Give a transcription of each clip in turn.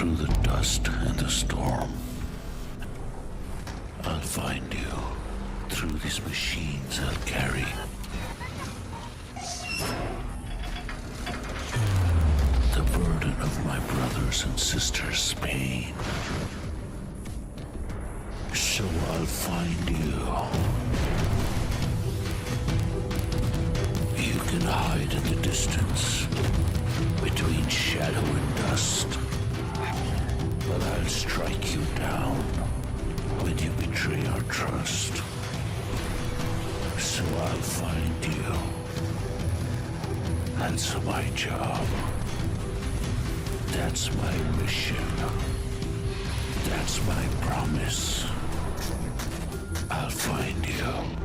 through the dust and the storm. I'll find you through these machines I'll carry. The burden of my brothers and sisters' pain. So I'll find you. You can hide in the distance between shadow and dust. But I'll strike you down when you betray our trust. So I'll find you. That's my job. That's my mission. That's my promise. I'll find you.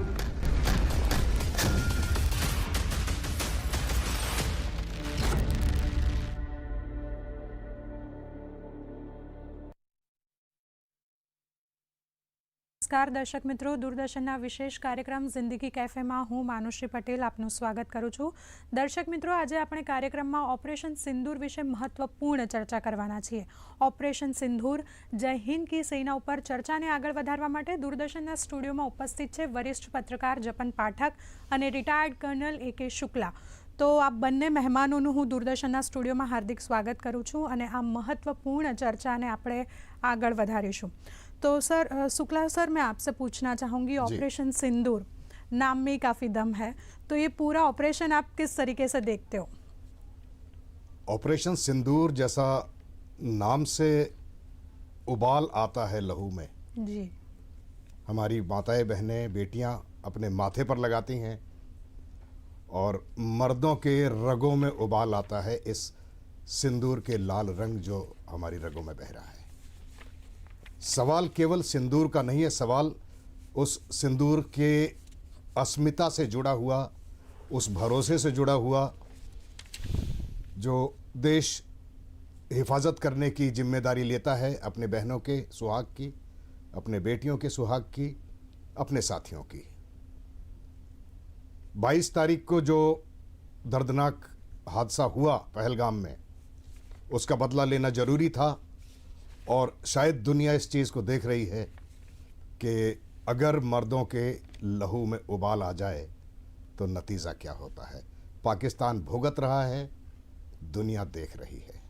નમસ્કાર. દર્શક મિત્રો, દૂરદર્શનના વિશેષ કાર્યક્રમ જિંદગી કેફેમાં હું માનુષી પટેલ આપનું સ્વાગત કરું છું. દર્શક મિત્રો, આજે આપણે કાર્યક્રમમાં ઓપરેશન સિંદૂર વિશે મહત્વપૂર્ણ ચર્ચા કરવાના છીએ. ઓપરેશન સિંદૂર, જય હિન્દ કી સેના ઉપર ચર્ચાને આગળ વધારવા માટે દૂરદર્શનના સ્ટુડિયોમાં ઉપસ્થિત છે વરિષ્ઠ પત્રકાર જપન પાઠક અને રિટાયર્ડ કર્નલ એ કે શુક્લા. તો આ બંને મહેમાનોનું હું દૂરદર્શનના સ્ટુડિયોમાં હાર્દિક સ્વાગત કરું છું અને આ મહત્વપૂર્ણ ચર્ચાને આપણે આગળ વધારીશું. तो सर शुक्ला सर मैं आपसे पूछना चाहूँगी ऑपरेशन सिंदूर नाम में काफ़ी दम है तो ये पूरा ऑपरेशन आप किस तरीके से देखते हो? ऑपरेशन सिंदूर जैसा नाम से उबाल आता है लहू में। जी। हमारी माताएँ बहनें बेटियाँ अपने माथे पर लगाती हैं और मर्दों के रगों में उबाल आता है इस सिंदूर के लाल रंग जो हमारी रगों में बह रहा है। सवाल केवल सिंदूर का नहीं है, सवाल उस सिंदूर के अस्मिता से जुड़ा हुआ, उस भरोसे से जुड़ा हुआ, जो देश हिफाजत करने की ज़िम्मेदारी लेता है, अपने बहनों के सुहाग की, अपने बेटियों के सुहाग की, अपने साथियों की। 22 तारीख को जो दर्दनाक हादसा हुआ पहलगाम में, उसका बदला लेना ज़रूरी था। और शायद दुनिया इस चीज़ को देख रही है कि अगर मर्दों के लहू में उबाल आ जाए तो नतीजा क्या होता है? पाकिस्तान भुगत रहा है दुनिया देख रही है।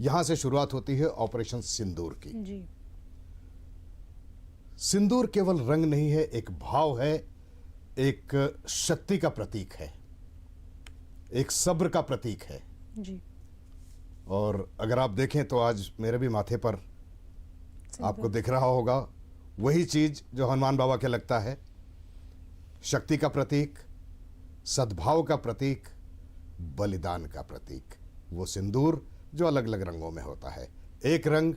यहाँ से शुरुआत होती है ऑपरेशन सिंदूर की। जी। सिंदूर केवल रंग नहीं है एक भाव है एक शक्ति का प्रतीक है एक सब्र का प्रतीक है। जी। और अगर आप देखें तो आज मेरे भी माथे पर आपको दिख रहा होगा वही चीज जो हनुमान बाबा के लगता है शक्ति का प्रतीक सद्भाव का प्रतीक बलिदान का प्रतीक वो सिंदूर जो अलग अलग रंगों में होता है एक रंग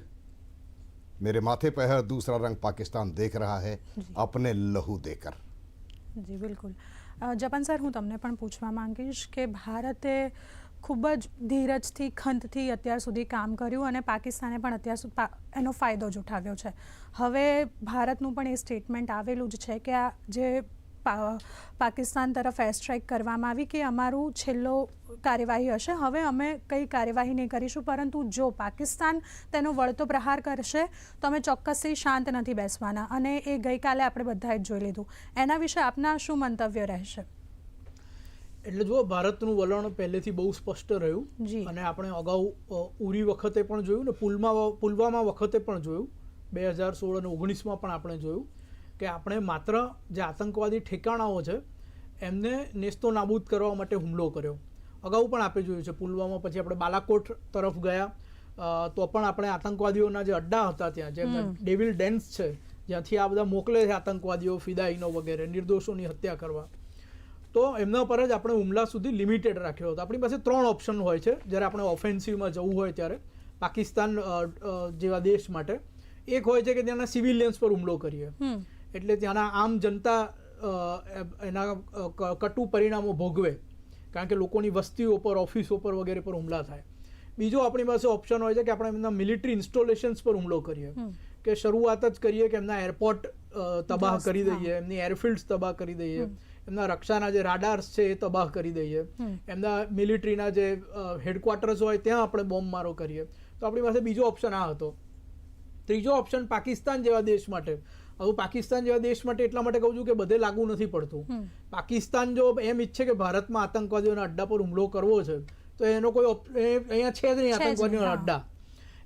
मेरे माथे पर है और दूसरा रंग पाकिस्तान देख रहा है अपने लहू देकर જી બિલકુલ અ, જપન સર હું તમને પણ પૂછવા માંગીશ કે ભારતે ખૂબ જ ધીરજથી, ખંતથી અત્યાર સુધી કામ કર્યું અને પાકિસ્તાને પણ અત્યાર સુધી એનો ફાયદો જ ઉઠાવ્યો છે. હવે ભારતનું પણ એ સ્ટેટમેન્ટ આવેલું જ છે કે આ જે પાકિસ્તાન તરફ એર સ્ટ્રાઇક કરવામાં આવી કે અમારું છેલ્લો કાર્યવાહી હશે. હવે અમે કંઈ કાર્યવાહી નહીં કરીશું, પરંતુ જો પાકિસ્તાન તેનો વળતો પ્રહાર કરશે, તો અમે ચોક્કસથી શાંત નથી બેસવાના. અને એ ગઈકાલે આપણે બધાએ જ જોઈ લીધું. એના વિશે આપના શું મંતવ્ય રહેશે? એટલે જુઓ ભારતનું વલણ પહેલેથી બહુ સ્પષ્ટ રહ્યું જી. અને આપણે અગાઉ ઉરી વખતે પણ જોયું ને પુલમાં પુલવામા વખતે પણ જોયું. બે હજાર સોળ અને ઓગણીસમાં પણ આપણે જોયું કે આપણે માત્ર જે આતંકવાદી ઠેકાણાઓ છે એમને નેસ્તો નાબૂદ કરવા માટે હુમલો કર્યો. અગાઉ પણ આપણે જોયું છે પુલવામા પછી આપણે બાલાકોટ તરફ ગયા. તો પણ આપણે આતંકવાદીઓના જે અડ્ડા હતા ત્યાં જે ડેવિલ ડેન્સ છે જ્યાંથી આ બધા મોકલે છે આતંકવાદીઓ ફિદાઈનો વગેરે નિર્દોષોની હત્યા કરવા. તો એમના પર જ આપણે હુમલા સુધી લિમિટેડ રાખ્યો હતો. આપણી પાસે ત્રણ ઓપ્શન હોય છે. જ્યારે આપણે ઓફેન્સિવમાં જવું હોય ત્યારે પાકિસ્તાન જેવા દેશ માટે. એક હોય છે કે ત્યાંના સિવિલિયન્સ પર હુમલો કરીએ. એટલે ત્યાંના આમ જનતા એના કટુ પરિણામો ભોગવે. કારણ કે લોકોની વસ્તીઓ પર ઓફિસો પર વગેરે પર હુમલા થાય. બીજો આપણી પાસે ઓપ્શન હોય છે કે આપણે એમના મિલિટરી ઇન્સ્ટોલેશન્સ પર હુમલો કરીએ. કે શરૂઆત જ કરીએ કે એમના એરપોર્ટ તબાહ કરી દઈએ એમની એરફિલ્ડ્સ તબાહ કરી દઈએ. એમના રક્ષાના જે રાડાર્સ છે એ તબાહ કરી દઈએ. એમના મિલિટરીના જે હેડક્વાર્ટર્સ હોય ત્યાં આપણે બોમ્બ મારો કરીએ. તો આપણી પાસે બીજો ઓપ્શન આ હતો. ત્રીજો ઓપ્શન પાકિસ્તાન જેવા દેશ માટે. હવે પાકિસ્તાન જેવા દેશ માટે એટલા માટે કહું છું કે બધે લાગુ નથી પડતું. પાકિસ્તાન જો એમ ઈચ્છે કે ભારતમાં આતંકવાદીઓના અડ્ડા પર હુમલો કરવો છે તો એનો કોઈ અહીંયા છે જ નહીં આતંકવાદીઓના અડ્ડા.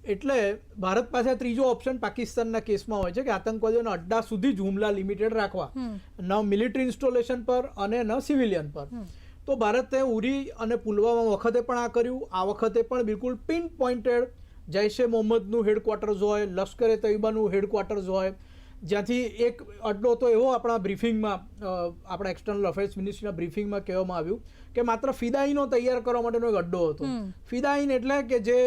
એટલે ભારત પાસે આ ત્રીજો ઓપ્શન પાકિસ્તાનના કેસમાં હોય છે કે આતંકવાદીઓના અડ્ડા સુધી જ હુમલા લિમિટેડ રાખવા. ન મિલિટરી ઇન્સ્ટોલેશન પર અને ન સિવિલિયન પર. તો ભારતે ઉરી અને પુલવામા વખતે પણ આ કર્યું. આ વખતે પણ બિલકુલ પિન પોઇન્ટેડ જૈશે મોહમ્મદનું હેડક્વાર્ટર્સ હોય લશ્કરે તૈબાનું હેડક્વાર્ટર્સ હોય. જ્યાંથી એક અડ્ડો તો એવો આપણા બ્રીફિંગમાં આપણા એક્સટર્નલ અફેર્સ મિનિસ્ટ્રીના બ્રીફિંગમાં કહેવામાં આવ્યું કે માત્ર ફિદાઈનો તૈયાર કરવા માટેનો એક અડ્ડો હતો. ફિદાઈન એટલે કે જે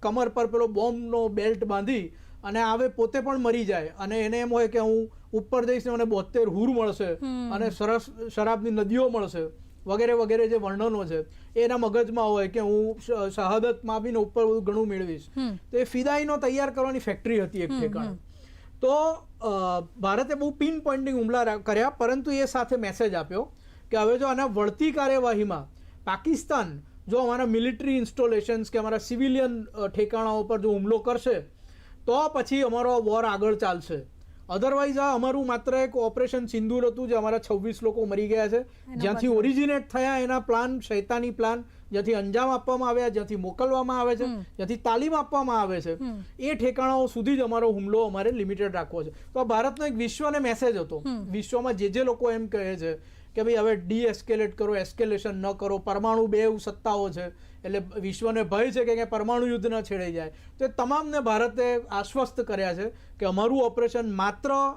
કમર પર પેલો બોમ્બનો બેલ્ટ બાંધી અને આવે પોતે પણ મરી જાય. અને એને એમ હોય કે હું ઉપર જઈશ ને મને બોતેર હૂર મળશે અને સરસ શરાબની નદીઓ મળશે. વગેરે વગેરે જે વર્ણનો છે એના મગજમાં હોય કે હું શ- શહાદતમાં આવીને ઉપર બધું ઘણું મેળવીશ. તો એ ફિદાઈનો તૈયાર કરવાની ફેક્ટરી હતી એક ઠેકાણે. તો ભારતે બહુ પિન પોઈન્ટિંગ હુમલા કર્યા પરંતુ એ સાથે મેસેજ આપ્યો કે હવે જો આના વળતી કાર્યવાહીમાં પાકિસ્તાન જો અમારા મિલિટરી ઇન્સ્ટોલેશન્સ કે અમારા સિવિલિયન ઠેકાણાઓ પર જો હુમલો કરશે તો પછી અમારો વોર આગળ ચાલશે. અધરવાઇઝ આ અમારું માત્ર એક ઓપરેશન સિંદૂર હતું જે અમારા છવ્વીસ લોકો મરી ગયા છે. જ્યાંથી ઓરિજિનેટ થયા એના પ્લાન શૈતાની પ્લાન જ્યાંથી અંજામ આપવામાં આવ્યા જ્યાંથી મોકલવામાં આવે છે જ્યાંથી તાલીમ આપવામાં આવે છે. એ ઠેકાણાઓ સુધી જ અમારો હુમલો અમારે લિમિટેડ રાખવો છે. તો આ ભારતનો એક વિશ્વને મેસેજ હતો. વિશ્વમાં જે જે લોકો એમ કહે છે કે ભાઈ હવે ડી એસ્કેલેટ કરો એસ્કેલેશન ન કરો પરમાણુ બે સત્તાઓ છે એટલે વિશ્વને ભય છે કે કંઈ પરમાણુ યુદ્ધ ન છેડાઈ જાય. તો એ તમામને ભારતે આશ્વસ્ત કર્યા છે કે અમારું ઓપરેશન માત્ર આ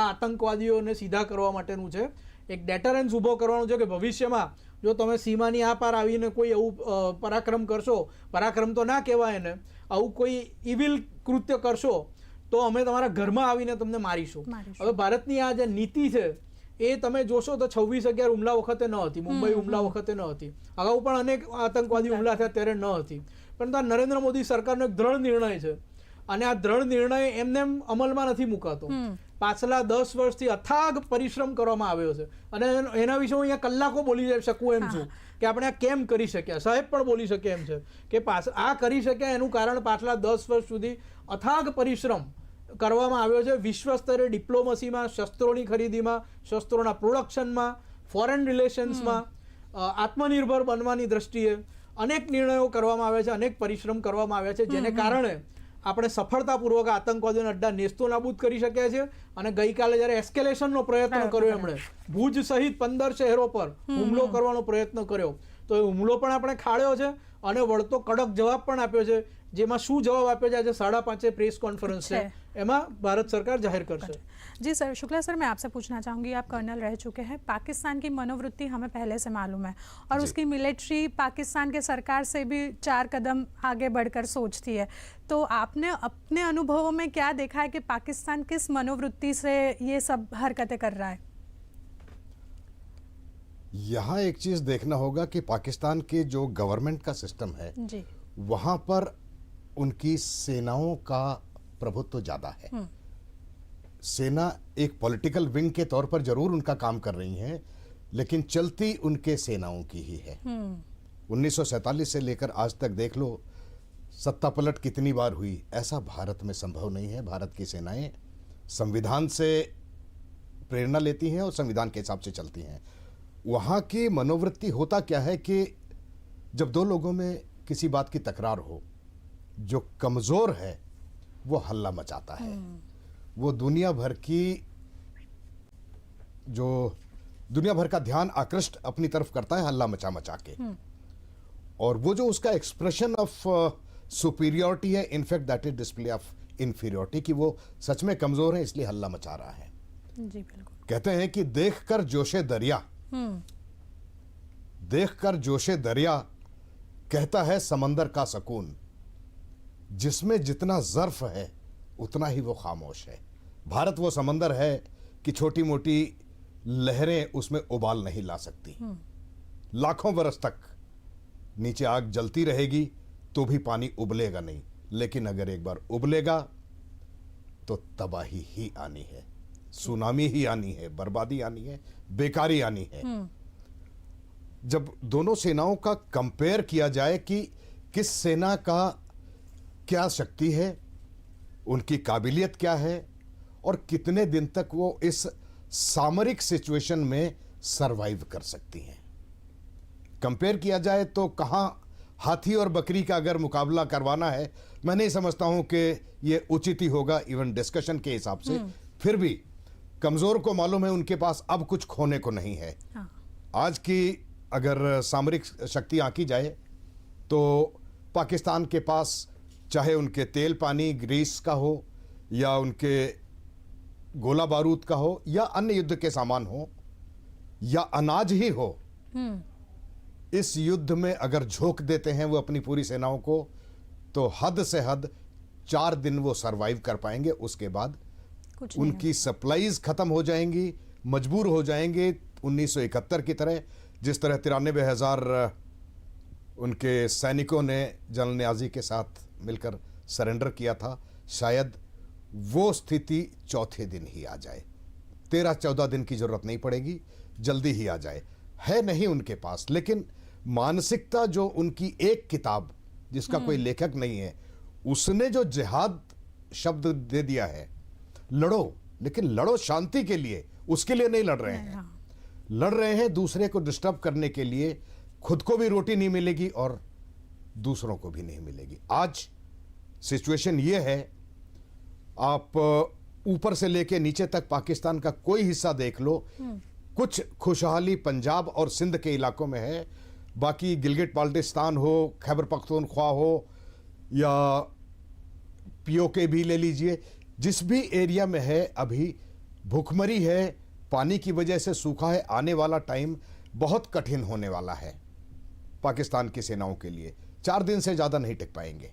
આતંકવાદીઓને સીધા કરવા માટેનું છે. એક ડેટરન્સ ઊભો કરવાનું છે કે ભવિષ્યમાં જો તમે સીમાની આ પાર આવીને કોઈ એવું પરાક્રમ કરશો પરાક્રમ તો ના કહેવાય એને આવું કોઈ ઇવિલ કૃત્ય કરશો તો અમે તમારા ઘરમાં આવીને તમને મારીશું. હવે ભારતની આ જે નીતિ છે એ તમે જોશો તો છવ્વીસ અગિયાર હુમલા વખતે ન હતી મુંબઈ હુમલા વખતે ન હતી. અગાઉ પણ અનેક આતંકવાદી હુમલા થયા ત્યારે ન હતી. પરંતુ આ નરેન્દ્ર મોદી સરકારનો એક દ્રઢ નિર્ણય છે. અને આ દ્રઢ નિર્ણય એમને અમલમાં નથી મુકાતો. પાછલા દસ વર્ષથી અથાગ પરિશ્રમ કરવામાં આવ્યો છે. અને એના વિશે હું અહીંયા કલાકો બોલી શકું એમ છું કે આપણે આ કેમ કરી શક્યા? સાહેબ પણ બોલી શકે એમ છે કે પાછ આ કરી શક્યા એનું કારણ પાછલા દસ વર્ષ સુધી અથાગ પરિશ્રમ કરવામાં આવ્યો છે. વિશ્વ સ્તરે ડિપ્લોમસીમાં શસ્ત્રોની ખરીદીમાં શસ્ત્રોના પ્રોડક્શનમાં ફોરેન રિલેશન્સમાં આત્મનિર્ભર બનવાની દ્રષ્ટિએ અનેક નિર્ણયો કરવામાં આવ્યા છે અનેક પરિશ્રમ કરવામાં આવ્યા છે જેને કારણે આપણે સફળતાપૂર્વક આતંકવાદીઓના અડ્ડા નેસ્તો નાબૂદ કરી શક્યા છે અને ગઈકાલે જ્યારે એસ્કેલેશનનો પ્રયત્ન કર્યો એમણે ભુજ સહિત પંદર શહેરો પર હુમલો કરવાનો પ્રયત્ન કર્યો. તો એ હુમલો પણ આપણે ખાળ્યો છે અને વળતો કડક જવાબ પણ આપ્યો છે જેમાં શું જવાબ આપ્યો છે આજે સાડા પાંચે પ્રેસ કોન્ફરન્સ છે એમાં ભારત સરકાર જાહેર કરશે जी सर शुक्ला सर मैं आपसे पूछना चाहूँगी आप कर्नल रह चुके हैं पाकिस्तान की मनोवृत्ति हमें पहले से मालूम है और उसकी मिलिट्री पाकिस्तान के सरकार से भी चार कदम आगे बढ़कर सोचती है तो आपने अपने अनुभवों में क्या देखा है कि पाकिस्तान किस मनोवृत्ति से ये सब हरकतें कर रहा है यहाँ एक चीज़ देखना होगा कि पाकिस्तान के जो गवर्नमेंट का सिस्टम है जी। वहाँ पर उनकी सेनाओं का प्रभुत्व ज़्यादा है। सेना एक पॉलिटिकल विंग के तौर पर ज़रूर उनका काम कर रही है लेकिन चलती उनके सेनाओं की ही है। 1947 से लेकर आज तक देख लो सत्ता पलट कितनी बार हुई ऐसा भारत में संभव नहीं है। भारत की सेनाएँ संविधान से प्रेरणा लेती हैं और संविधान के हिसाब से चलती हैं। वहाँ की मनोवृत्ति होता क्या है कि जब दो लोगों में किसी बात की तकरार हो जो कमज़ोर है वो हल्ला मचाता है। वो दुनिया भर की जो दुनिया भर का ध्यान आकृष्ट अपनी तरफ़ करता है हल्ला मचा मचा के। और वो जो उसका एक्सप्रेशन ऑफ़ सुपीरियोरिटी है in fact that is display of inferiority कि वो सच में कमज़ोर है इसलिए हल्ला मचा रहा है। जी बिल्कुल। कहते हैं कि देखकर जोशे दरिया देखकर जोशे दरिया कहता है समंदर का सकून। जिसमें जितना जर्फ है उतना ही वो खामोश है। भारत वो समंदर है कि छोटी मोटी लहरें उसमें उबाल नहीं ला सकती। लाखों बरस तक नीचे आग जलती रहेगी तो भी पानी उबलेगा नहीं। लेकिन अगर एक बार उबलेगा तो तबाही ही आनी है। सुनामी ही आनी है बर्बादी आनी है बेकारी आनी है। जब दोनों सेनाओं का कंपेयर किया जाए कि किस सेना का क्या शक्ति है उनकी काबिलियत क्या है और कितने दिन तक वो इस सामरिक सिचुएशन में सरवाइव कर सकती हैं। कंपेयर किया जाए तो कहाँ हाथी और बकरी का अगर मुकाबला करवाना है मैं नहीं समझता हूँ कि ये उचित ही होगा इवन डिस्कशन के हिसाब से। फिर भी कमज़ोर को मालूम है उनके पास अब कुछ खोने को नहीं है। हाँ। आज की अगर सामरिक शक्ति आंकी जाए तो पाकिस्तान के पास चाहे उनके तेल पानी ग्रीस का हो या उनके गोला बारूद का हो या अन्य युद्ध के सामान हो या अनाज ही हो इस युद्ध में अगर झोंक देते हैं वो अपनी पूरी सेनाओं को तो हद से हद चार दिन वो सरवाइव कर पाएँगे उसके बाद कुछ उनकी सप्लाईज खत्म हो जाएँगी मजबूर हो जाएँगे 1971 की तरह जिस तरह तिरानबे हज़ार उनके सैनिकों ने जनरल न्याजी के साथ मिलकर सरेंडर किया था। शायद वो स्थिति चौथे दिन ही आ जाए। तेरह चौदह दिन की ज़रूरत नहीं पड़ेगी जल्दी ही आ जाए। है नहीं उनके पास लेकिन मानसिकता जो उनकी एक किताब जिसका कोई लेखक नहीं है उसने जो जिहाद शब्द दे दिया है लड़ो लेकिन लड़ो शांति के लिए उसके लिए नहीं लड़ रहे हैं। लड़ रहे हैं दूसरे को डिस्टर्ब करने के लिए खुद को भी रोटी नहीं मिलेगी और दूसरों को भी नहीं मिलेगी। आज सिचुएशन ये है आप ऊपर से लेके नीचे तक पाकिस्तान का कोई हिस्सा देख लो कुछ खुशहाली पंजाब और सिंध के इलाकों में है बाकी गिलगिट बाल्टिस्तान हो खैबर पख्तूनख्वा हो या पीओके भी ले लीजिए जिस भी एरिया में है अभी भूखमरी है पानी की वजह से सूखा है आने वाला टाइम बहुत कठिन होने वाला है पाकिस्तान की सेनाओं के लिए। चार दिन से ज़्यादा नहीं टिक पाएँगे।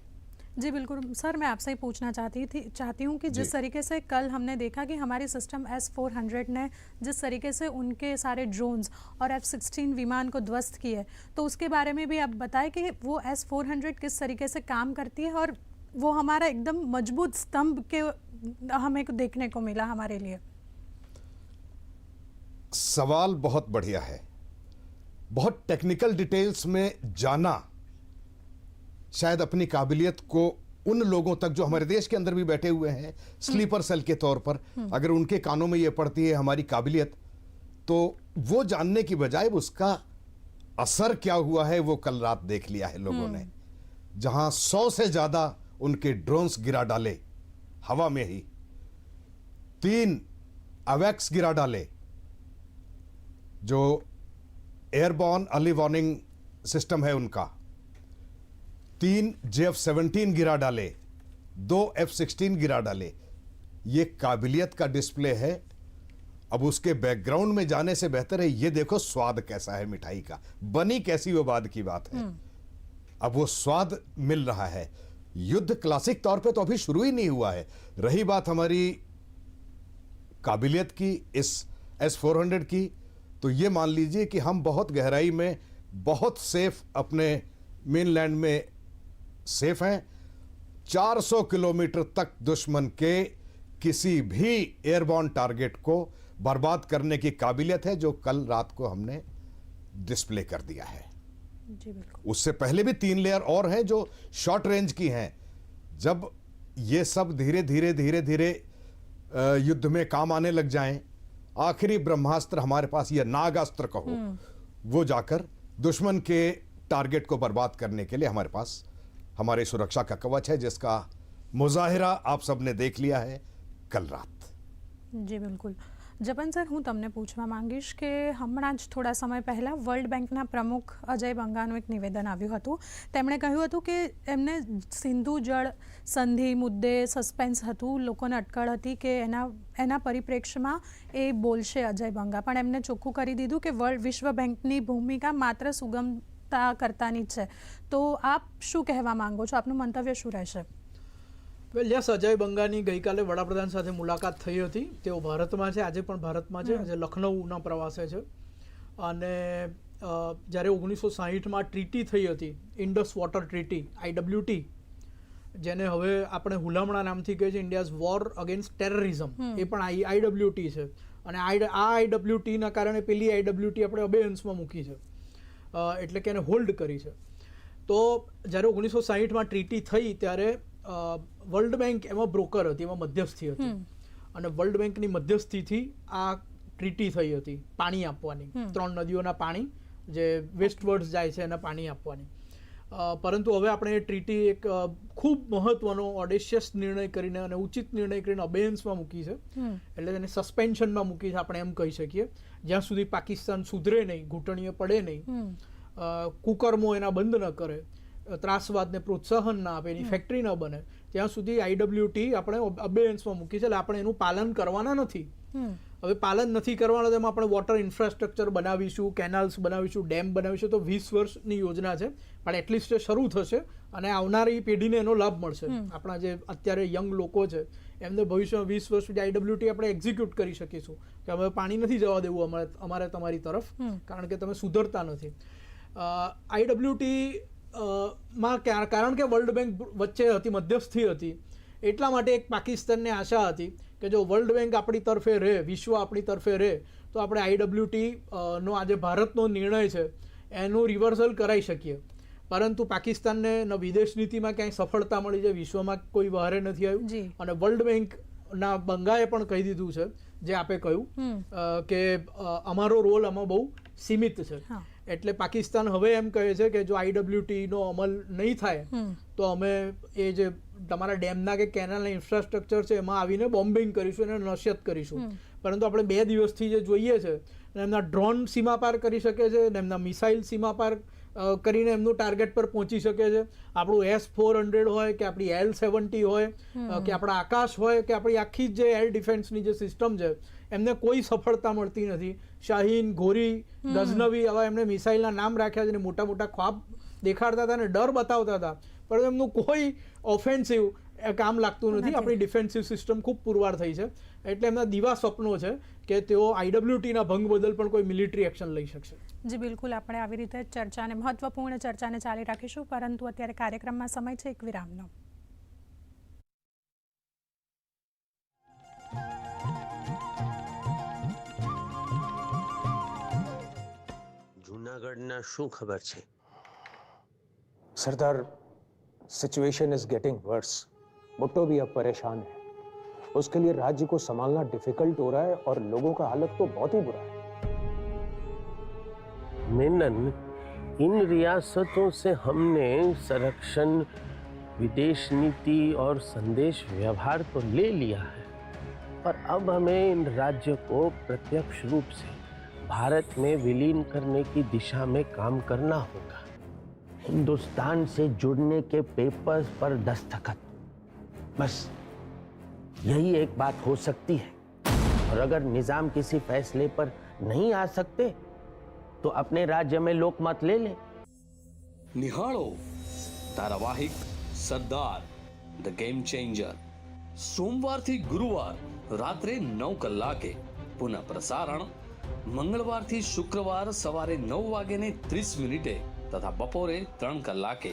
जी बिल्कुल। सर मैं आपसे ही पूछना चाहती थी चाहती हूँ कि जिस तरीके से कल हमने देखा कि हमारी सिस्टम एस फोर हंड्रेड ने जिस तरीके से उनके सारे ड्रोन्स और एफ़ सिक्सटीन विमान को ध्वस्त किए तो उसके बारे में भी आप बताएँ कि वो एस फोर हंड्रेड किस तरीके से काम करती है और वो हमारा एकदम मज़बूत स्तंभ के हमें को देखने को मिला हमारे लिए। सवाल बहुत बढ़िया है। बहुत टेक्निकल डिटेल्स में जाना शायद अपनी काबिलियत को उन लोगों तक जो हमारे देश के अंदर भी बैठे हुए हैं स्लीपर सेल के तौर पर अगर उनके कानों में ये पड़ती है हमारी काबिलियत तो वो जानने की बजाय उसका असर क्या हुआ है वो कल रात देख लिया है लोगों ने। जहाँ सौ से ज़्यादा उनके ड्रोन्स गिरा डाले हवा में ही। तीन अवैक्स गिरा डाले जो एयरबॉर्न अर्ली वार्निंग सिस्टम है उनका। तीन जे एफ़ सेवनटीन गिरा डाले दो एफ़ सिक्सटीन गिरा डाले। ये काबिलियत का डिस्प्ले है। अब उसके बैकग्राउंड में जाने से बेहतर है ये देखो स्वाद कैसा है मिठाई का। बनी कैसी वो बाद की बात है। अब वो स्वाद मिल रहा है। युद्ध क्लासिक तौर पे तो अभी शुरू ही नहीं हुआ है। रही बात हमारी काबिलियत की, इस एस फोर हंड्रेड की तो ये मान लीजिए कि हम बहुत गहराई में, बहुत सेफ़ अपने मेनलैंड में सेफ़ हैं। 400 किलोमीटर तक दुश्मन के किसी भी एयरबॉर्न टारगेट को बर्बाद करने की काबिलियत है, जो कल रात को हमने डिस्प्ले कर दिया है। उससे पहले भी तीन लेयर और हैं जो शॉर्ट रेंज की हैं। जब ये सब धीरे धीरे धीरे धीरे युद्ध में काम आने लग जाएँ आखिरी ब्रह्मास्त्र हमारे पास या नागास्त्र कहो हम्म। वो जाकर दुश्मन के टारगेट को बर्बाद करने के लिए हमारे पास हमारे सुरक्षा का कवच है जिसका मुजाहरा आप सबने देख लिया है कल रात। जी बिल्कुल। જપન સર, હું તમને પૂછવા માંગીશ કે હમણાં જ થોડા સમય પહેલાં વર્લ્ડ બેંકના પ્રમુખ અજય બંગાનું એક નિવેદન આવ્યું હતું. તેમણે કહ્યું હતું કે એમને સિંધુ જળ સંધિ મુદ્દે સસ્પેન્સ હતું, લોકોને અટકળ હતી કે એના એના પરિપ્રેક્ષ્યમાં એ બોલશે અજય બંગા. પણ એમને ચોખ્ખું કરી દીધું કે વર્લ્ડ વિશ્વ બેંકની ભૂમિકા માત્ર સુગમતા કરતાની છે. તો આપ શું કહેવા માંગો છો? આપનું મંતવ્ય શું રહેશે? વેલ યસ અજય બંગાની ગઈકાલે વડાપ્રધાન સાથે મુલાકાત થઈ હતી. તેઓ ભારતમાં છે આજે પણ ભારતમાં છે આજે લખનઉના પ્રવાસે છે. અને જ્યારે ઓગણીસો સાહીઠમાં ટ્રીટી થઈ હતી ઇન્ડસ વોટર ટ્રીટી આઈડબ્લ્યુટી જેને હવે આપણે હુલામણા નામથી કહે છે ઇન્ડિયાઝ વોર અગેન્સ્ટ ટેરરિઝમ એ પણ આઈ આઈડબ્લ્યુટી છે. અને આઈ આ આઈડબ્લ્યુટીના કારણે પેલી આઈડબ્લ્યુટી આપણે અબેયન્સમાં મૂકી છે. એટલે કે એને હોલ્ડ કરી છે. તો જ્યારે ઓગણીસો સાહીઠમાં ટ્રીટી થઈ ત્યારે વર્લ્ડ બેંક એમાં બ્રોકર હતી એમાં મધ્યસ્થી હતી. અને વર્લ્ડ બેંકની મધ્યસ્થીથી આ ટ્રીટી થઈ હતી પાણી આપવાની. ત્રણ નદીઓના પાણી જે વેસ્ટવર્ડ્સ જાય છે એના પાણી આપવાની. પરંતુ હવે આપણે એ ટ્રીટી એક ખૂબ મહત્વનો ઓડેશિયસ નિર્ણય કરીને અને ઉચિત નિર્ણય કરીને અબેયન્સમાં મૂકી છે. એટલે તેને સસ્પેન્શનમાં મૂકી છે આપણે એમ કહી શકીએ. જ્યાં સુધી પાકિસ્તાન સુધરે નહીં ઘૂંટણીએ પડે નહીં કુકર્મો એના બંધ ન કરે ત્રાસવાદને પ્રોત્સાહન ના આપે એની ફેક્ટરી ન બને ત્યાં સુધી આઈડબ્લ્યુટી આપણે અબેયન્સમાં મૂકી છે એટલે આપણે એનું પાલન કરવાના નથી. હવે પાલન નથી કરવાનું તો એમાં આપણે વોટર ઇન્ફ્રાસ્ટ્રક્ચર બનાવીશું કેનાલ્સ બનાવીશું ડેમ બનાવીશું તો વીસ વર્ષની યોજના છે પણ એટલીસ્ટ શરૂ થશે અને આવનારી પેઢીને એનો લાભ મળશે. આપણા જે અત્યારે યંગ લોકો છે એમને ભવિષ્યમાં વીસ વર્ષ સુધી આઈડબ્લ્યુટી આપણે એક્ઝિક્યુટ કરી શકીશું. કે હવે પાણી નથી જવા દેવું અમારે અમારે તમારી તરફ કારણ કે તમે સુધરતા નથી. આઈડબ્લ્યુટી માં કારણ કે વર્લ્ડ બેંક વચ્ચે હતી મધ્યસ્થી હતી. એટલા માટે એક પાકિસ્તાનને આશા હતી કે જો વર્લ્ડ બેંક આપણી તરફે રહે વિશ્વ આપણી તરફે રહે તો આપણે આઈડબ્લ્યુટી નો આજે ભારતનો નિર્ણય છે એનું રિવર્સલ કરાવી શકીએ. પરંતુ પાકિસ્તાનને ન વિદેશ નીતિમાં ક્યાંય સફળતા મળી છે વિશ્વમાં કોઈ વહારે નથી આવ્યું. અને વર્લ્ડ બેંકના બંગાએ પણ કહી દીધું છે જે આપે કહ્યું કે અમારો રોલ આમાં બહુ સીમિત છે. એટલે પાકિસ્તાન હવે એમ કહે છે કે જો આઈડબ્લ્યુટીનો અમલ નહીં થાય તો અમે એ જે તમારા ડેમના કે કેનાલના ઇન્ફ્રાસ્ટ્રક્ચર છે એમાં આવીને બોમ્બિંગ કરીશું અને નશ્યત કરીશું. પરંતુ આપણે બે દિવસથી જે જોઈએ છે એમના ડ્રોન સીમા પાર કરી શકે છે એમના મિસાઇલ સીમા પાર કરીને એમનું ટાર્ગેટ પર પહોંચી શકે છે. આપણું એસ ફોર હંડ્રેડ હોય કે આપણી એલ સેવન્ટી હોય કે આપણા આકાશ હોય કે આપણી આખી જ જે એર ડિફેન્સની જે સિસ્ટમ છે એમને કોઈ સફળતા મળતી નથી. શાહીન ઘોરી ગઝનવી આવા એમને મિસાઇલના નામ રાખ્યા છે અને મોટા મોટા ખ્વાબ દેખાડતા હતા અને ડર બતાવતા હતા. પણ એમનું કોઈ ઓફેન્સિવ કામ લાગતું નથી. આપણી ડિફેન્સિવ સિસ્ટમ ખૂબ પુરવાર થઈ છે. એટલે એમના દિવા સ્વપ્નો છે કે તેઓ આઈડબ્લ્યુટીના ભંગ બદલ પણ કોઈ મિલિટરી એક્શન લઈ શકશે. જી બિલકુલ. આપણે આવી રીતે ચર્ચાને મહત્વપૂર્ણ ચર્ચાને ચાલી રાખીશું. પરંતુ અત્યારે કાર્યક્રમમાં સમય છે એક વિરામનો. જૂનાગઢના શું ખબર છે? Sardar situation is getting worse Bhutto भी अब परेशान है। उसके लिए राज्य को संभालना डिफ़िकल्ट हो रहा है और लोगों का हालत तो बहुत ही बुरा है। मेनन, इन रियासतों से हमने संरक्षण, विदेश नीति और संदेश व्यवहार तो ले लिया है। पर अब हमें इन राज्यों को प्रत्यक्ष रूप से भारत में विलीन करने की दिशा में काम करना होगा। हिंदुस्तान से जुड़ने के पेपर्स पर दस्तखत। बस यही एक बात हो सकती है और अगर निजाम किसी फैसले पर नहीं आ सकते तो अपने राज्य में लोकमत ले ले નિહાળો ધારાવાહિક સરદાર ધ ગેમ ચેન્જર સોમવારથી ગુરુવાર રાત્રે નવ કલાકે પુનઃ પ્રસારણ મંગળવારથી શુક્રવાર સવારે નવ વાગે ને ત્રીસ મિનિટે તથા બપોરે ત્રણ કલાકે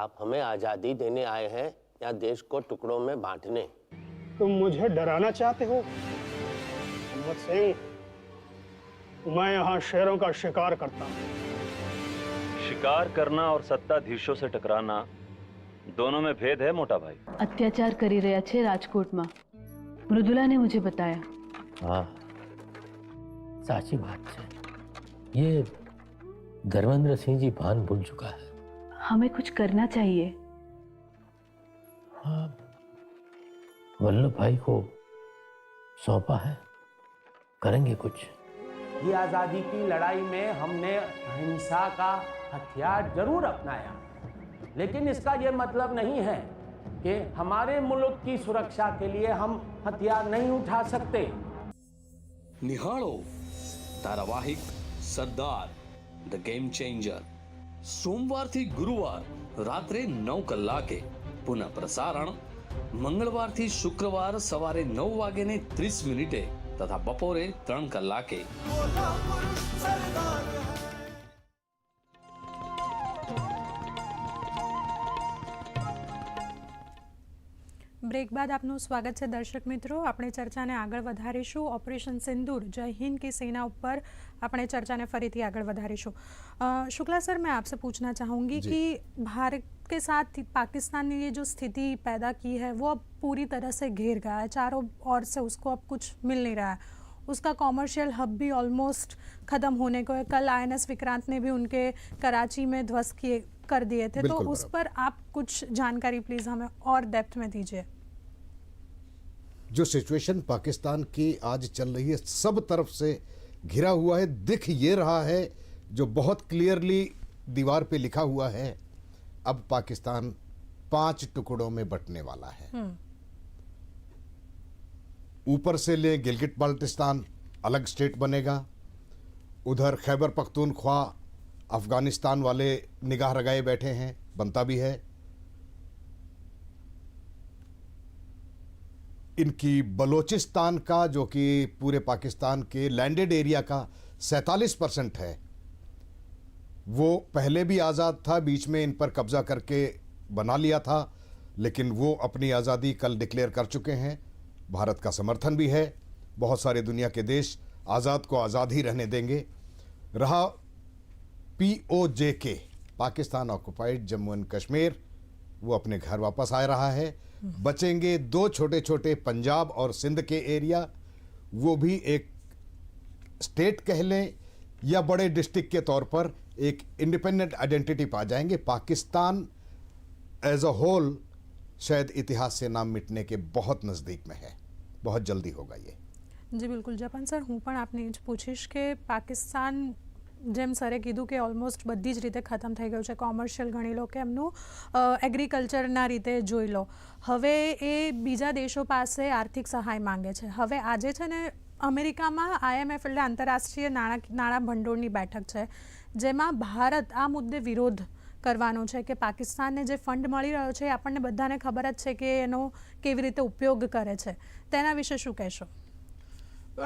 आप हमें आज़ादी देने आए हैं या देश को टुकड़ों में बांटने? तुम मुझे डराना चाहते हो? मैं यहाँ शेरों का शिकार करता हूँ। शिकार करना और सत्ताधीशों से टकराना दोनों में भेद है मोटा भाई। अत्याचार करी रहे छे राजकोट में। मृदुला ने मुझे बताया। हाँ साची बात है। ये धर्मेंद्र सिंह जी भान भूल चुका है। हमें कुछ करना चाहिए। हाँ। वल्लभ भाई को सौंपा है। करेंगे कुछ। ये आज़ादी की लड़ाई में हमने अहिंसा का हथियार ज़रूर अपनाया। लेकिन इसका ये मतलब नहीं है कि हमारे मुल्क की सुरक्षा के लिए हम हथियार नहीं उठा सकते। निहारो धारावाहिक सरदार द गेम चेंजर। સોમવારથી ગુરુવાર, રાત્રે નવ કલાકે. પુનઃ પ્રસારણ, મંગળવારથી શુક્રવાર સવારે નવ વાગે ત્રીસ મિનિટે તથા બપોરે ત્રણ કલાકે. બ્રેક બાદ આપનું સ્વાગત છે દર્શક મિત્રો આપણે ચર્ચાને આગળ વધારીશું ઓપરેશન સિંદૂર જય हिंद की सेना ऊपर આપણે ચર્ચાને ફરીથી આગળ વધારીશું अ, शुक्ला सर मैं आपसे पूछना चाहूँगी जी। कि भारत के साथ पाकिस्तान ने ये जो स्थिति पैदा की है वो अब पूरी तरह से घेर गया है चारों ओर से उसको अब कुछ मिल नहीं रहा है उसका कॉमर्शियल हब भी ऑलमोस्ट ख़त्म होने को है कल आईएनएस विक्रांत ने भी उनके कराची में ध्वस्त किए कर दिए थे तो उस पर आप कुछ जानकारी प्लीज़ हमें और डेप्थ में दीजिए। जो सिचुएशन पाकिस्तान की आज चल रही है सब तरफ़ से घिरा हुआ है दिख ये रहा है जो बहुत क्लियरली दीवार पे लिखा हुआ है अब पाकिस्तान पाँच टुकड़ों में बंटने वाला है। ऊपर से ले गिलगिट बाल्टिस्तान अलग स्टेट बनेगा। उधर खैबर पख्तूनख्वा अफ़गानिस्तान वाले निगाह लगाए बैठे हैं, बनता भी है। इनकी बलोचिस्तान का, जो कि पूरे पाकिस्तान के लैंडेड एरिया का सैंतालीस परसेंट है, वो पहले भी आज़ाद था, बीच में इन पर कब्जा करके बना लिया था, लेकिन वो अपनी आज़ादी कल डिक्लेयर कर चुके हैं। भारत का समर्थन भी है। बहुत सारे दुनिया के देश आज़ाद को आज़ाद ही रहने देंगे। रहा पीओजे के पाकिस्तान ऑक्युपाइड जम्मू एंड कश्मीर। वो अपने घर वापस आ रहा है। बचेंगे दो छोटे छोटे पंजाब और सिंध के एरिया। वो भी एक स्टेट कह लें या बड़े डिस्ट्रिक्ट के तौर पर एक इंडिपेंडेंट आइडेंटिटी पा जाएँगे। पाकिस्तान एज अ होल शायद इतिहास से नाम मिटने के बहुत नज़दीक में है। बहुत जल्दी होगा ये। जी, बिल्कुल। जपन सर, हूँ, पर आपने पूछिश के पाकिस्तान જેમ સરે કીધું કે ઓલમોસ્ટ બધી જ રીતે ખતમ થઈ ગયું છે. કોમર્શિયલ ગણી લો કે એમનું એગ્રીકલ્ચરના રીતે જોઈ લો. હવે એ બીજા દેશો પાસે આર્થિક સહાય માંગે છે. હવે આજે છે ને અમેરિકામાં આઈએમએફ એટલે આંતરરાષ્ટ્રીય નાણાં નાણાં ભંડોળની બેઠક છે, જેમાં ભારત આ મુદ્દે વિરોધ કરવાનો છે કે પાકિસ્તાનને જે ફંડ મળી રહ્યો છે આપણને બધાને ખબર જ છે કે એનો કેવી રીતે ઉપયોગ કરે છે. તેના વિશે શું કહેશો?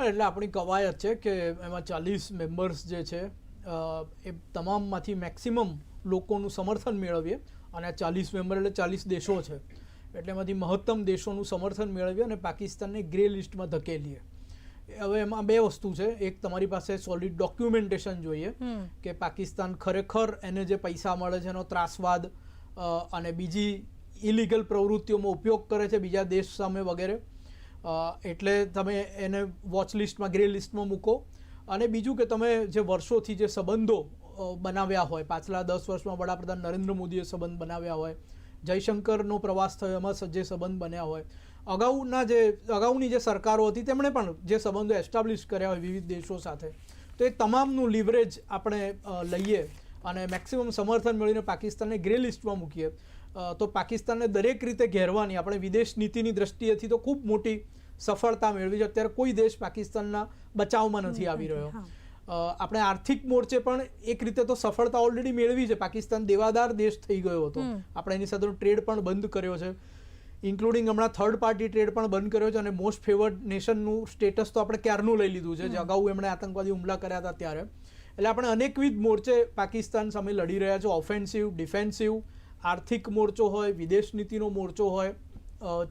એટલે આપણી કવાયત છે કે એમાં ચાલીસ મેમ્બર્સ જે છે એ તમામમાંથી મેક્સિમમ લોકોનું સમર્થન મેળવીએ અને આ ચાલીસ મેમ્બર એટલે ચાલીસ દેશો છે. એટલે એમાંથી મહત્તમ દેશોનું સમર્થન મેળવીએ અને પાકિસ્તાનને ગ્રે લિસ્ટમાં ધકેલીએ. હવે એમાં બે વસ્તુ છે. એક તમારી પાસે સોલિડ ડોક્યુમેન્ટેશન જોઈએ કે પાકિસ્તાન ખરેખર એને જે પૈસા મળે છે એનો ત્રાસવાદ અને બીજી ઇલીગલ પ્રવૃત્તિઓમાં ઉપયોગ કરે છે બીજા દેશ સામે વગેરે. એટલે તમે એને વોચ લિસ્ટમાં ગ્રે લિસ્ટમાં મૂકો. અને બીજું કે તમે જે વર્ષોથી જે સંબંધો બનાવ્યા હોય, પાછલા દસ વર્ષમાં વડાપ્રધાન નરેન્દ્ર મોદીએ સંબંધ બનાવ્યા હોય, જયશંકરનો પ્રવાસ થયો, એમાં જે સંબંધ બન્યા હોય, અગાઉના જે, અગાઉની જે સરકારો હતી, તેમણે પણ જે સંબંધો એસ્ટાબ્લિશ કર્યા હોય વિવિધ દેશો સાથે. તો એ તમામનું લિવરેજ આપણે લઈએ અને મેક્સિમમ સમર્થન મેળવીને પાકિસ્તાનને ગ્રે લિસ્ટમાં મૂકીએ. તો પાકિસ્તાનને દરેક રીતે ઘેરવાની, આપણે વિદેશ નીતિની દ્રષ્ટિએથી તો ખૂબ મોટી સફળતા મેળવી છે. અત્યારે કોઈ દેશ પાકિસ્તાનના બચાવમાં નથી આવી રહ્યો. આપણે આર્થિક મોરચે પણ એક રીતે તો સફળતા ઓલરેડી મેળવી છે. પાકિસ્તાન દેવાદાર દેશ થઈ ગયો હતો. આપણે એની સાથે ટ્રેડ પણ બંધ કર્યો છે. ઇન્ક્લુડિંગ હમણાં થર્ડ પાર્ટી ટ્રેડ પણ બંધ કર્યો છે અને મોસ્ટ ફેવર્ડ નેશનનું સ્ટેટસ તો આપણે ક્યારનું લઈ લીધું છે? જે અગાઉ એમણે આતંકવાદી હુમલા કર્યા હતા ત્યારે. એટલે આપણે અનેકવિધ મોરચે પાકિસ્તાન સામે લડી રહ્યા છે. ઓફેન્સિવ ડિફેન્સિવ આર્થિક મોરચો હોય વિદેશ નીતિનો મોરચો હોય.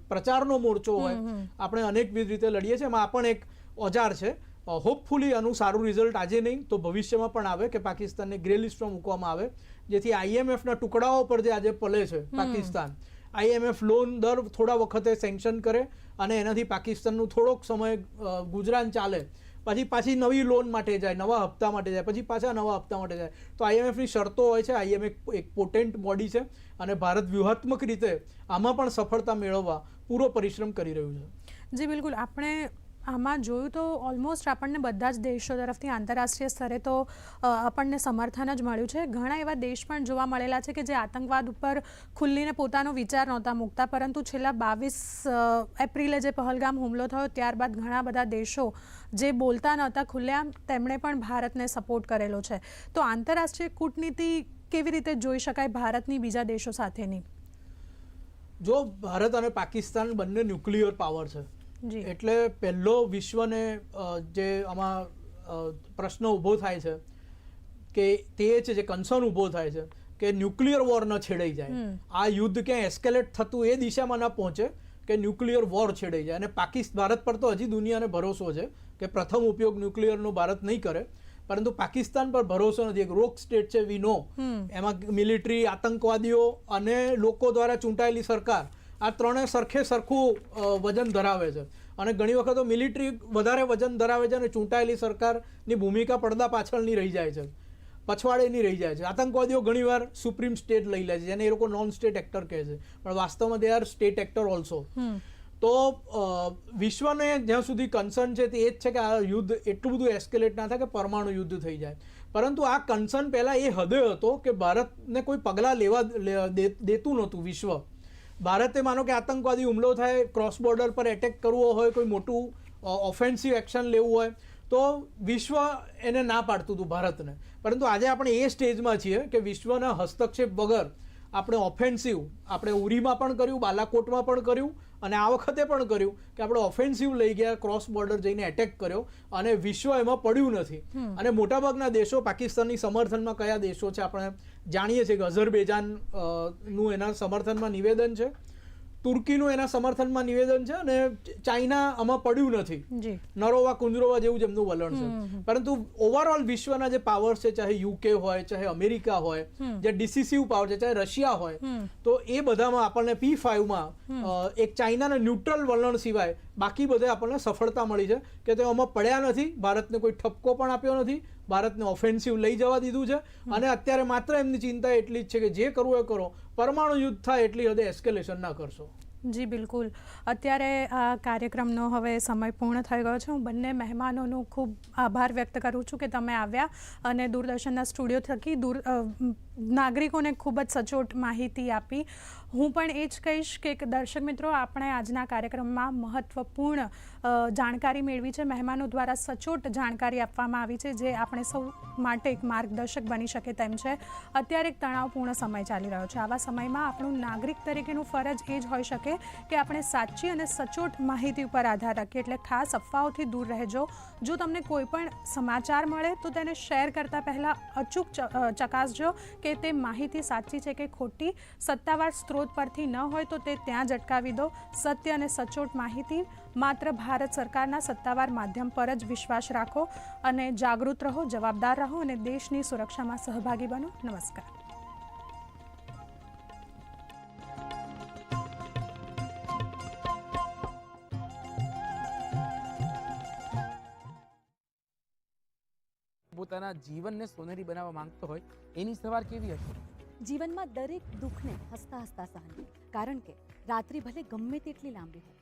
પ્રચારનો મોરચો હોય. આપણે અનેકવિધ રીતે લડીએ છીએ. એમાં પણ એક ઓજાર છે. હોપફુલી આનું સારું રિઝલ્ટ આજે નહીં તો ભવિષ્યમાં પણ આવે કે પાકિસ્તાનને ગ્રે લિસ્ટમાં મૂકવામાં આવે. જેથી આઈએમએફના ટુકડાઓ પર જે આજે પલે છે પાકિસ્તાન આઈએમએફ લોન દર થોડા વખતે સેન્કશન કરે અને એનાથી પાકિસ્તાનનું થોડોક સમય ગુજરાન ચાલે. પછી પાછી નવી લોન માટે જાય, નવા હપ્તા માટે જાય, પછી પાછા નવા હપ્તા માટે જાય. તો આઈએમએફની શરતો હોય છે આઈએમએફ એક પોટેન્ટ બોડી છે અને ભારત વ્યૂહાત્મક રીતે આમાં પણ સફળતા મેળવવા પૂરો પરિશ્રમ કરી રહ્યું છે. જી, બિલકુલ. આપણે આમાં જોયું તો ઓલમોસ્ટ આપણને બધા જ દેશો તરફથી આંતરરાષ્ટ્રીય સ્તરે તો આપણને સમર્થન જ મળ્યું છે. ઘણા એવા દેશ પણ જોવા મળેલા છે કે જે આતંકવાદ ઉપર ખુલ્લીને પોતાનો વિચાર નહોતા મૂકતા. પરંતુ છેલ્લા બાવીસ એપ્રિલે જે પહલગામ હુમલો થયો, ત્યારબાદ ઘણા બધા દેશો જે બોલતા નહોતા ખુલ્લેઆમ, તેમણે પણ ભારતને સપોર્ટ કરેલો છે. તો આંતરરાષ્ટ્રીય કૂટનીતિ કેવી રીતે જોઈ શકાય ભારતની બીજા દેશો સાથેની? જો ભારત અને પાકિસ્તાન બંને ન્યુક્લિયર પાવર છે એટલે પહેલો વિશ્વને જે આમાં પ્રશ્ન ઊભો થાય છે કે તે છે જે કન્સર્ન ઊભો થાય છે કે ન્યુક્લિયર વોર ન છેડાઈ જાય. આ યુદ્ધ ક્યાં એસ્કેલેટ થતું એ દિશામાં ન પહોંચે કે ન્યુક્લિયર વોર છેડાઈ જાય. અને પાકિસ્તાન ભારત પર તો હજી દુનિયાને ભરોસો છે કે પ્રથમ ઉપયોગ ન્યુક્લિયરનો ભારત નહીં કરે. પરંતુ પાકિસ્તાન પર ભરોસો નથી. એક રોક સ્ટેટ છે વી નો એમાં મિલિટરી આતંકવાદીઓ અને લોકો દ્વારા ચૂંટાયેલી સરકાર આ ત્રણે સરખે સરખું વજન ધરાવે છે. અને ઘણી વખત તો મિલિટરી વધારે વજન ધરાવે છે અને ચૂંટાયેલી સરકારની ભૂમિકા પડદા પાછળની રહી જાય છે. પછવાડેની રહી જાય છે. આતંકવાદીઓ ઘણીવાર સુપ્રીમ સ્ટેટ લઈ લે છે જેને એ લોકો નોન સ્ટેટ એક્ટર કહે છે. પણ વાસ્તવમાં they are state actor also તો વિશ્વને જ્યાં સુધી કન્સર્ન છે તે એ જ છે કે આ યુદ્ધ એટલું બધું એસ્કેલેટ ના થાય કે પરમાણુ યુદ્ધ થઈ જાય. પરંતુ આ કન્સર્ન પહેલાં એ હદે હતો કે ભારતને કોઈ પગલાં લેવા દેતું નહોતું વિશ્વ. ભારતે માનો કે આતંકવાદી હુમલો થાય ક્રોસ બોર્ડર પર એટેક કરવો હોય, કોઈ મોટું ઓફેન્સિવ એક્શન લેવું હોય, તો વિશ્વ એને ના પાડતું હતું ભારતને. પરંતુ આજે આપણે એ સ્ટેજમાં છીએ કે વિશ્વના હસ્તક્ષેપ વગર આપણે ઓફેન્સિવ આપણે ઉરીમાં પણ કર્યું, બાલાકોટમાં પણ કર્યું અને આ વખતે પણ કર્યું કે આપણે ઓફેન્સિવ લઈ ગયા ક્રોસ બોર્ડર જઈને એટેક કર્યો અને વિશ્વ એમાં પડ્યું નથી. અને મોટાભાગના દેશો પાકિસ્તાનની સમર્થનમાં કયા દેશો છે આપણે જાણીએ છીએ કે અઝરબેજાનનું એના સમર્થનમાં નિવેદન છે. તુર્કીનું એના સમર્થનમાં નિવેદન છે અને ચાઇના આમાં પડ્યું નથી. નરોવા કુંજરોવા જેવું જ એમનું વલણ છે. પરંતુ ઓવરઓલ વિશ્વના જે પાવર છે ચાહે યુકે હોય ચાહે અમેરિકા હોય જે ડિસિસિવ પાવર છે ચાહે રશિયા હોય તો એ બધામાં આપણને પી ફાઈવમાં એક ચાઇનાના ન્યુટ્રલ વલણ સિવાય બાકી બધે આપણને સફળતા મળી છે કે તેઓ આમાં પડ્યા નથી ભારતને કોઈ ઠપકો પણ આપ્યો નથી ભારતને ઓફેન્સિવ લઈ જવા દીધું છે. અને અત્યારે માત્ર એમની ચિંતા એટલી જ છે કે જે કરવું એ કરો પરમાણુ યુદ્ધ થાય એટલી હદે એસ્કેલેશન ના કરશો. જી બિલકુલ. અત્યારે આ કાર્યક્રમનો હવે સમય પૂર્ણ થઈ ગયો છે. હું બંને મહેમાનોનો ખૂબ આભાર વ્યક્ત કરું છું કે તમે આવ્યા અને દૂરદર્શનના સ્ટુડિયો થકી દૂર નાગરિકોને ખૂબ જ સચોટ માહિતી આપી. હું પણ એ જ કહીશ કે દર્શક મિત્રો, આપણે આજના કાર્યક્રમમાં મહત્ત્વપૂર્ણ જાણકારી મેળવી છે. મહેમાનો દ્વારા સચોટ જાણકારી આપવામાં આવી છે, જે આપણે સૌ માટે એક માર્ગદર્શક બની શકે તેમ છે. અત્યારે એક તણાવપૂર્ણ સમય ચાલી રહ્યો છે. આવા સમયમાં આપણું નાગરિક તરીકેનું ફરજ એ જ હોઈ શકે કે આપણે સાચી અને સચોટ માહિતી ઉપર આધાર રાખીએ. એટલે ખાસ અફવાઓથી દૂર રહેજો. જો તમને કોઈ પણ સમાચાર મળે, તો તેને શેર કરતાં પહેલાં અચૂક ચકાસજો કે તે માહિતી સાચી છે કે ખોટી. સત્તાવાર સ્ત્રોત પરથી ન હોય તો તે ત્યાં જ અટકાવી દો. સત્ય અને સચોટ માહિતી માત્ર ભારત સરકારના સત્તાવાર માધ્યમ પર જ વિશ્વાસ રાખો અને જાગૃત રહો, જવાબદાર રહો અને દેશની સુરક્ષામાં સહભાગી બનો. નમસ્કાર. પોતાના જીવનને સોનેરી બનાવવા માંગતો હોય એની સવાર કેવી હશે? જીવનમાં દરેક દુઃખને હસતા હસતા સહન કારણ કે રાત્રિ ભલે ગમે તેટલી લાંબી હોય